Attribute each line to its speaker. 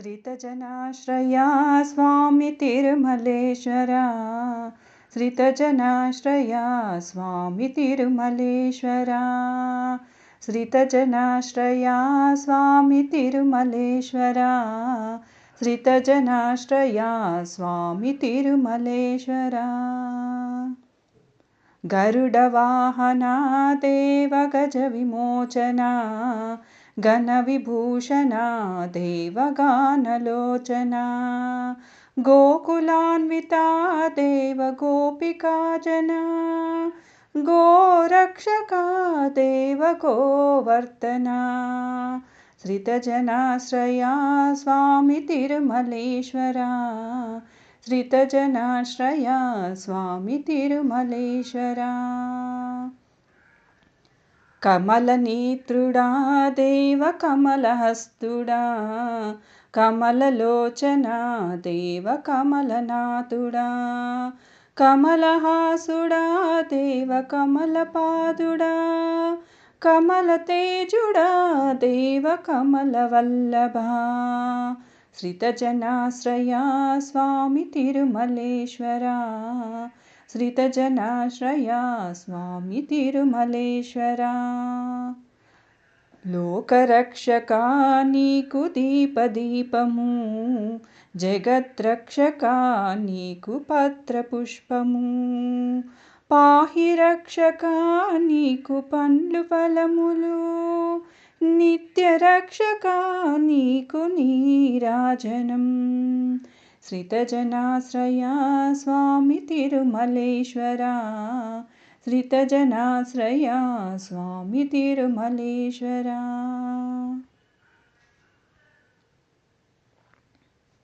Speaker 1: श्रितजनाश्रया स्वामी तिरुमलेश्वरा श्रितजनाश्रया स्वामी तिरुमलेश्वरा श्रितजनाश्रया स्वामी तिरुमलेश्वरा श्रितजनाश्रया स्वामी तिरुमलेश्वरा गरुडवाहना देवगजविमोचना गणविभूषणा देवगानलोचना। गोकुलान्विता देव गोपिका जना गोरक्षका देव गोवर्तना श्रितजनाश्रया स्वामी तिरुमलेश्वरा। श्रितजनाश्रया स्वामी तिरुमलेश्वरा कमलनेत्रुडा देव कमलहस्तुडा कमललोचना देव कमलनाथुडा कमलहासुडा देव कमलपादुडा कमलतेजुडा देव कमलवल्लभा श्रितजनाश्रया स्वामी तिरुमलेश्वरा श्रितजनाश्रया स्वामी तिरुमलेश्वरा लोकरक्षका नीकु दीपदीपमु जगद्रक्षका नीकु पत्रपुष्पमु पाहि रक्षका नीकु पण्डु फलमुलु नित्यरक्षका नीकु नीराजनम् श्रितजनाश्रया स्वामी तिरुमलेश्वरा। श्रितजनाश्रया स्वामी तिरुमलेश्वरा